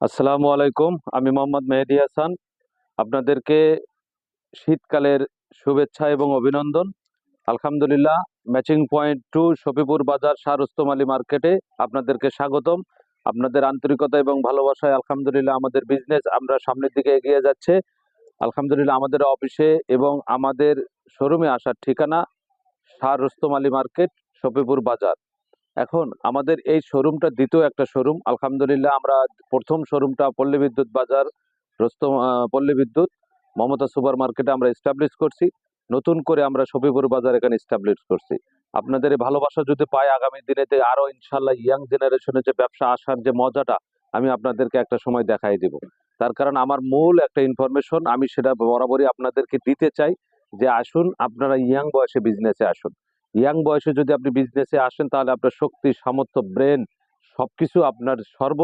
আসসালামু আলাইকুম, আমি মোহাম্মদ মেহেদি হাসান। আপনাদেরকে শীতকালের শুভেচ্ছা এবং অভিনন্দন। আলহামদুলিল্লাহ ম্যাচিং পয়েন্ট টু শফিপুর বাজার শাহ রুস্তম আলী মার্কেটে আপনাদেরকে স্বাগতম। আপনাদের আন্তরিকতা এবং ভালোবাসায় আলহামদুলিল্লাহ আমাদের বিজনেস আমরা সামনের দিকে এগিয়ে যাচ্ছে। আলহামদুলিল্লাহ, আমাদের অফিসে এবং আমাদের শোরুমে আসার ঠিকানা শাহ রুস্তম আলী মার্কেট শফিপুর বাজার। এখন আমাদের এই শোরুমটা দ্বিতীয় একটা শোরুম। আলহামদুলিল্লাহ আমরা প্রথম শোরুমটা পল্লী বিদ্যুৎ বাজার রোস্তম আহ, পল্লী বিদ্যুৎ মমতা সুপার মার্কেটে আমরা এস্টাবলিশ করছি। নতুন করে আমরা শফিপুর বাজার এখানে এস্টাবলিশ করছি। আপনাদের ভালোবাসা যদি পাই আগামী দিনেতে আরও ইনশাল্লাহ ইয়াং জেনারেশনের যে ব্যবসা আসার যে মজাটা আমি আপনাদেরকে একটা সময় দেখাই দিব। তার কারণ আমার মূল একটা ইনফরমেশন আমি সেটা বরাবরই আপনাদেরকে দিতে চাই যে আসুন আপনারা ইয়াং বয়সে বিজনেসে আসুন। ইয়াং বয়সে যদি আপনি বিজনেসে আসেন তাহলে আপনার শক্তি সামর্থ্য ব্রেন সবকিছু আপনার সর্বোচ্চ